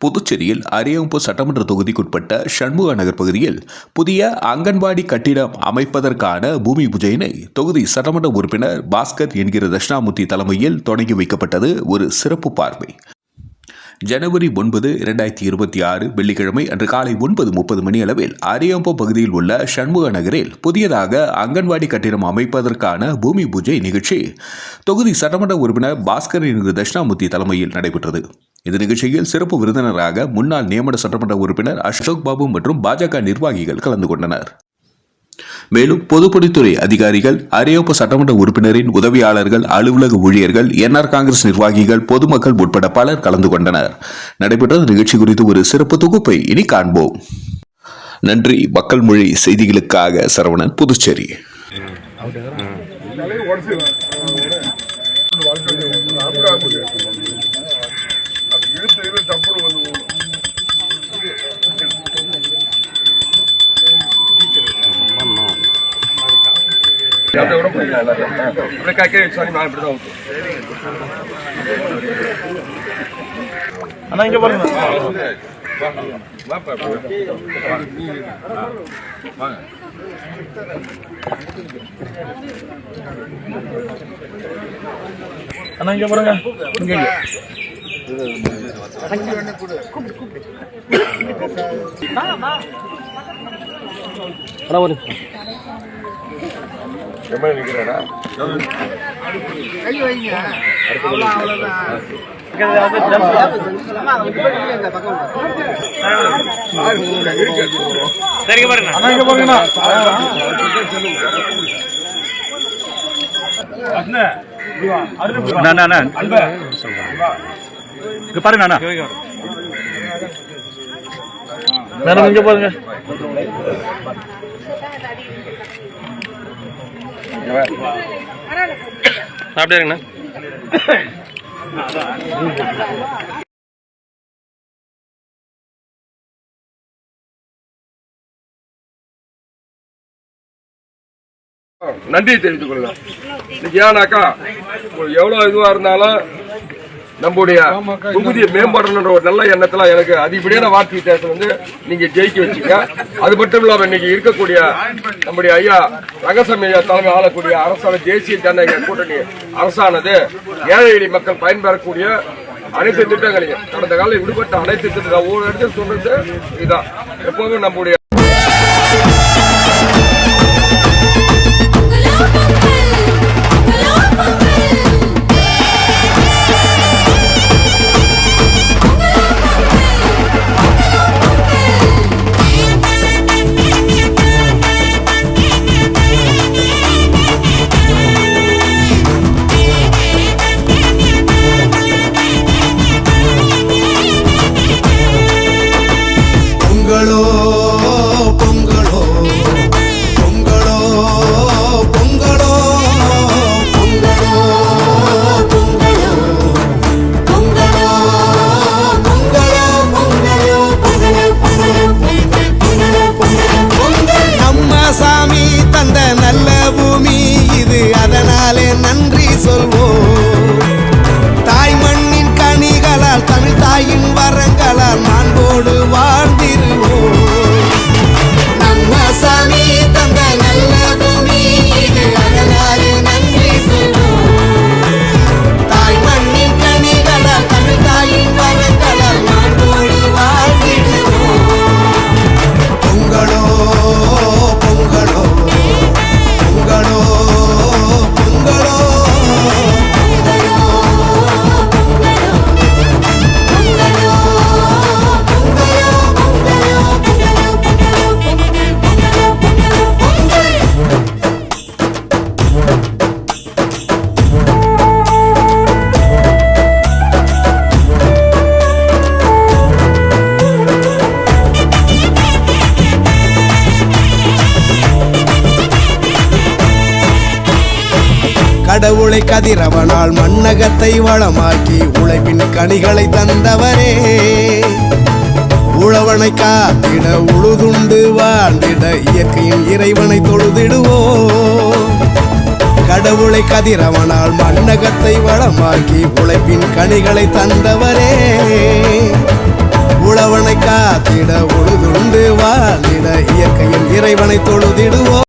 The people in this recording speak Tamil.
புதுச்சேரியில் அரியவம்பு சட்டமன்ற தொகுதிக்குட்பட்ட சண்முக நகர் பகுதியில் புதிய அங்கன்வாடி கட்டிடம் அமைப்பதற்கான பூமி பூஜையினை தொகுதி சட்டமன்ற உறுப்பினர் பாஸ்கர் என்கிற தட்சிணாமூர்த்தி தலைமையில் தொடங்கி வைக்கப்பட்டது ஒரு சிறப்பு பார்வை. ஜனவரி ஒன்பது இரண்டாயிரத்தி இருபத்தி ஆறு வெள்ளிக்கிழமை அன்று காலை ஒன்பது முப்பது மணி அளவில் அரியம்போ பகுதியில் உள்ள சண்முக நகரில் புதியதாக அங்கன்வாடி கட்டிடம் அமைப்பதற்கான பூமி பூஜை நிகழ்ச்சி தொகுதி சட்டமன்ற உறுப்பினர் பாஸ்கர் என்கிற தட்சிணாமூர்த்தி தலைமையில் நடைபெற்றது. இந்த நிகழ்ச்சியில் சிறப்பு விருந்தினராக முன்னாள் நியமன சட்டமன்ற உறுப்பினர் அசோக் பாபு மற்றும் பாஜக நிர்வாகிகள் கலந்து கொண்டனர். மேலும் பொதுப்பணித்துறை அதிகாரிகள் அரியோப்ப சட்டமன்ற உறுப்பினரின் உதவியாளர்கள் அலுவலக ஊழியர்கள் என்ஆர் காங்கிரஸ் நிர்வாகிகள் பொதுமக்கள் உட்பட பலர் கலந்து கொண்டனர். நடைபெற்ற நிகழ்ச்சி குறித்து ஒரு சிறப்பு தொகுப்பை இனி காண்போம். நன்றி. மக்கள் மொழி செய்திகளுக்காக சரவணன் புதுச்சேரி. அதை விட பிடிக்கல எல்லாத்தையும் இப்படி கக்கே வச்சு வாங்கி மேலே இப்படி தான் ஊற்றும் அண்ணா இங்கே பாருங்க அண்ணா இங்கே பாருங்க எம்எல்ஏ நிற்கிறேனா சரிங்க பாருங்க அப்படியே இருங்கண்ணா. நன்றி தெரிவித்துக் கொள்ளலாம் இன்னைக்கு ஏன்னாக்கா எவ்வளவு இதுவா இருந்தாலும் நம்முடைய தொகுதியை மேம்படணுன்ற ஒரு நல்ல எண்ணத்துல எனக்கு அதிகப்படியான வாக்கு வித்தியாசம் வந்து நீங்க ஜெயிக்க வச்சுக்க அது மட்டும் இல்லாம இன்னைக்கு இருக்கக்கூடிய நம்முடைய ஐயா ரங்கசாமி ஐயா தலைமை ஆளக்கூடிய அரசான தேசிய ஜனநாயக கூட்டணி அரசானது ஏழை எளிய மக்கள் பயன்பெறக்கூடிய அனைத்து திட்டங்களையும் கடந்த காலம் விடுபட்ட அனைத்து திட்டங்கள் ஒவ்வொரு இடத்துல சொல்றது இதுதான். எப்பவுமே நம்முடைய நன்றி சொல்வோம். கடவுளை கதிரவனால் மண்ணகத்தை வளமாக்கி உழைப்பின் கனிகளை தந்தவரே. உழவனை காத்திட உழுதுண்டு வாழ்ந்திட இயற்கையின் இறைவனை தொழுதிடுவோ கடவுளை கதிரவனால் மண்ணகத்தை வளமாக்கி உழைப்பின் கனிகளை தந்தவரே. காத்திட உழுதுண்டு வாழ்ந்திட இயற்கையின் இறைவனை தொழுதிடுவோம்.